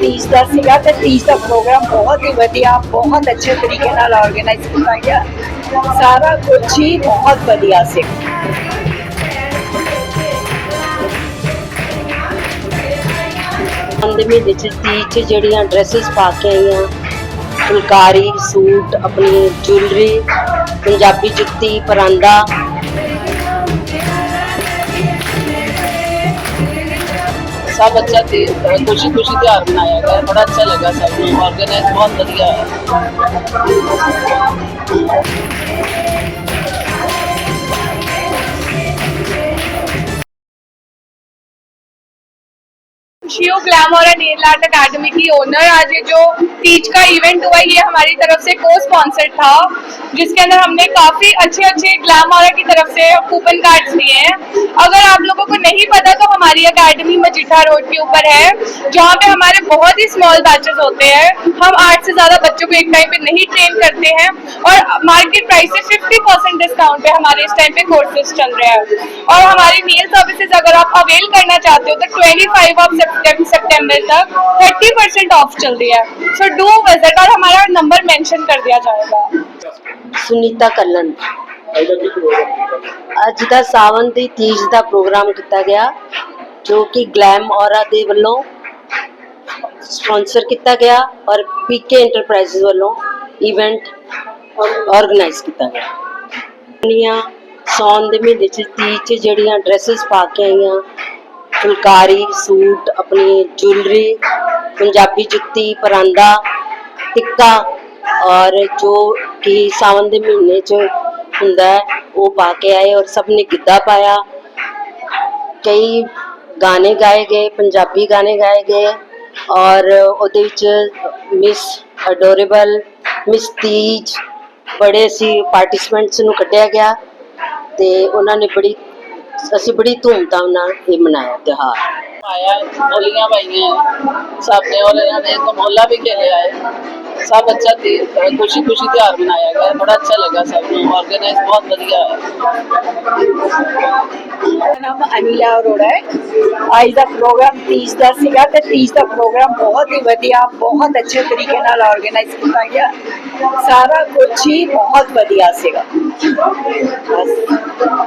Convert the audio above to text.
ਤੀਜ ਦਾ ਸੀਗਾ ਤੇ ਤੀਜ ਦਾ ਪ੍ਰੋਗਰਾਮ ਬਹੁਤ ਹੀ ਵਧੀਆ, ਬਹੁਤ ਅੱਛੇ ਤਰੀਕੇ ਨਾਲ ਆਰਗੇਨਾਈਜ਼ ਕੀਤਾ ਗਿਆ। ਸਾਰਾ ਕੁਝ ਹੀ ਬਹੁਤ ਵਧੀਆ ਸੀ। ਦੇ ਮਹੀਨੇ ਚ ਤੀਜ ਚ ਜਿਹੜੀਆਂ ਡਰੈਸਸ ਪਾ ਕੇ ਆਈਆਂ, ਫੁਲਕਾਰੀ, ਸੂਟ, ਆਪਣੀ ਜੁਐਲਰੀ ਪੰਜਾਬੀ ਜੁੱਤੀ, ਪਰਾਂਦਾ सब अच्छा थी खुशी खुशी त्योहार मनाया गया। बड़ा अच्छा लगा सब ऑर्गेनाइज बहुत बढ़िया है। Shiv glamour and nail art academy की ओनर आज ये जो टीच का इवेंट हुआ, ये हमारी तरफ़ से को स्पॉन्सर था, जिसके अंदर हमने काफ़ी अच्छे अच्छे ग्लैमर की तरफ़ से कूपन कार्ड्स दिए हैं। अगर आप लोगों को नहीं पता तो हमारी एकेडमी मजीठा रोड के ऊपर है जहाँ पे हमारे बहुत ही स्मॉल बैचेस होते हैं हम आठ से ज्यादा बच्चों को एक टाइम पे नहीं ट्रेन करते हैं और मार्केट प्राइस से फिफ्टी परसेंट डिस्काउंट पे हमारे इस टाइम पे कोर्सेज चल रहे हैं और हमारी नील सर्विसेज अगर आप अवेल करना चाहते हो तो ट्वेंटी फाइव ऑफ सितंबर तक थर्टी परसेंट ऑफ चल रही है सो डू विजिट और हमारा नंबर मेंशन कर दिया जाएगा ਸੁਨੀਤਾ ਕੱਲਨ ਅੱਜ ਦਾ ਸਾਵਨ ਦੀ ਤੀਜ ਦਾ ਪ੍ਰੋਗਰਾਮ ਕੀਤਾ ਗਿਆ ਜੋ ਕਿ ਗਲੈਮ ਔਰਾ ਦੇ ਵੱਲੋਂ ਸਪਾਂਸਰ ਕੀਤਾ ਗਿਆ ਔਰ ਪੀਕੇ ਐਂਟਰਪ੍ਰਾਈਜ਼ਸ ਵੱਲੋਂ ਇਵੈਂਟ ਆਰਗੇਨਾਈਜ਼ ਕੀਤਾ ਗਿਆ। ਨੀਆਂ ਸੌਣ ਦੇ ਮਹੀਨੇ ਚ ਤੀਜ ਚ ਜਿਹੜੀਆਂ ਡਰੈਸਸ ਪਾ ਕੇ ਆਈਆਂ, ਫੁਲਕਾਰੀ, ਸੂਟ, ਆਪਣੀ ਜੁਐਲਰੀ ਪੰਜਾਬੀ ਜੁੱਤੀ, ਪਰਾਂਦਾ, ਟਿੱਕਾ ਔਰ ਜੋ ਕਿ ਸਾਵਨ ਦੇ ਮਹੀਨੇ ਚ ਹੁੰਦਾ ਹੈ, ਉਹ ਪਾ ਕੇ ਆਏ ਔਰ ਸਭ ਨੇ ਗਿੱਧਾ ਪਾਇਆ। ਕਈ ਗਾਣੇ ਗਾਏ ਗਏ, ਪੰਜਾਬੀ ਗਾਣੇ ਗਾਏ ਗਏ ਔਰ ਉਹਦੇ ਵਿੱਚ ਮਿਸ ਅਡੋਰੇਬਲ ਮਿਸ ਤੀਜ ਬੜੇ ਸੀ ਪਾਰਟਿਸਪੈਂਟਸ ਨੂੰ ਕੱਢਿਆ ਗਿਆ ਤੇ ਉਹਨਾਂ ਨੇ ਬੜੀ, ਅਸੀਂ ਬੜੀ ਧੂਮਧਾਮ ਨਾਲ ਇਹ ਮਨਾਇਆ ਤਿਹਾਰ ਆਇਆ ਹੋਲੀਆਂ ਪਾਈਆਂ ਸਭ ਨੇ ਹੋਲੀਆਂ ਦੇ ਕਮੋਲਾ ਵੀ ਖੇਲਿਆ ਹੈ। ਸਭ ਅੱਛਾ ਤੇ ਖੁਸ਼ੀ ਖੁਸ਼ੀ ਤਿਹਾਰ ਮਨਾਇਆ ਗਿਆ, ਬੜਾ ਅੱਛਾ ਲੱਗਾ ਸਭ ਨੂੰ ਆਰਗੇਨਾਈਜ਼ ਬਹੁਤ ਵਧੀਆ ਹੈ ਨਾਮ ਅਨੀਲਾ ਅਰੋੜਾ ਹੈ। ਅੱਜ ਦਾ ਪ੍ਰੋਗਰਾਮ ਤੀਜ ਦਾ ਸੀਗਾ ਤੇ ਤੀਜ ਦਾ ਪ੍ਰੋਗਰਾਮ ਬਹੁਤ ਹੀ ਵਧੀਆ, ਬਹੁਤ ਅੱਛੇ ਤਰੀਕੇ ਨਾਲ ਆਰਗੇਨਾਈਜ਼ ਕੀਤਾ ਗਿਆ। ਸਾਰਾ ਕੁਝ ਹੀ ਬਹੁਤ ਵਧੀਆ ਸੀਗਾ। ਬਸ।